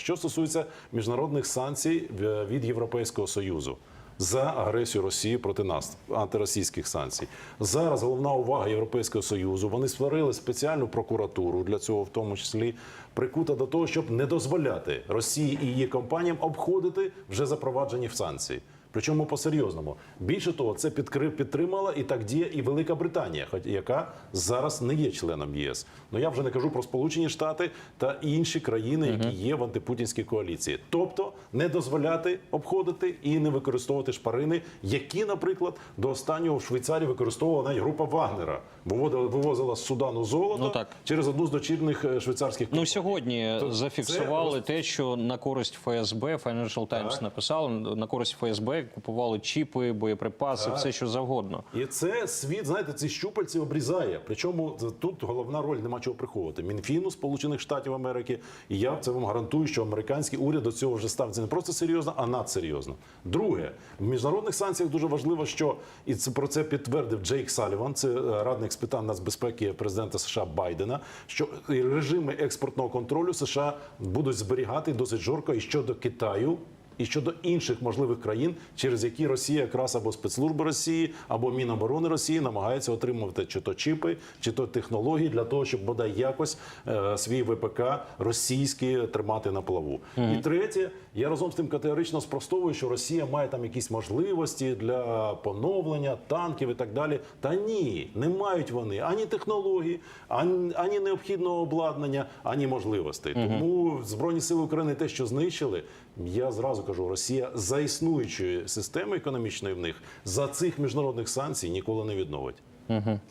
Що стосується міжнародних санкцій від Європейського союзу за агресію Росії проти нас, антиросійських санкцій, зараз головна увага Європейського союзу. Вони створили спеціальну прокуратуру для цього, в тому числі прикута до того, щоб не дозволяти Росії і її компаніям обходити вже запроваджені в санкції. Причому по-серйозному. Більше того, це підкрив підтримала і так діє і Велика Британія, хоч яка зараз не є членом ЄС. Ну я вже не кажу про Сполучені Штати та інші країни, які є в антипутінській коаліції. Тобто не дозволяти обходити і не використовувати шпарини, які, наприклад, до останнього в Швейцарії використовувала навіть група Вагнера, виводила вивозила з Судану золото Ну, так. через одну з дочірних е, швейцарських Ну сьогодні То зафіксували це те, що на користь ФСБ Financial Times Так. написали на користь ФСБ купували чіпи, боєприпаси, Так. все що завгодно. І це світ, знаєте, ці щупальці обрізає. Причому тут головна роль нема чого приховувати. Мінфіну Сполучених Штатів Америки. І я це вам гарантую, що американський уряд до цього вже ставиться не просто серйозно, а надсерйозно. Друге, в міжнародних санкціях дуже важливо, що і це про це підтвердив Джейк Саліван, це е, радник з питань нацбезпеки президента США Байдена. Що режими експортного контролю США будуть зберігати досить жорстко і щодо Китаю і щодо інших можливих країн, через які Росія якраз або спецслужби Росії, або Міноборони Росії намагається отримувати чи то чіпи, чи то технології для того, щоб бодай якось е, свій ВПК російський тримати на плаву. І третє, я разом з тим категорично спростовую, що Росія має там якісь можливості для поновлення танків і так далі. Та ні, не мають вони ані технології, ані, ані необхідного обладнання, ані можливостей. Тому збройні сили України те, що знищили, я зразу кажу, Росія за існуючої системи економічної в них за цих міжнародних санкцій ніколи не відновить.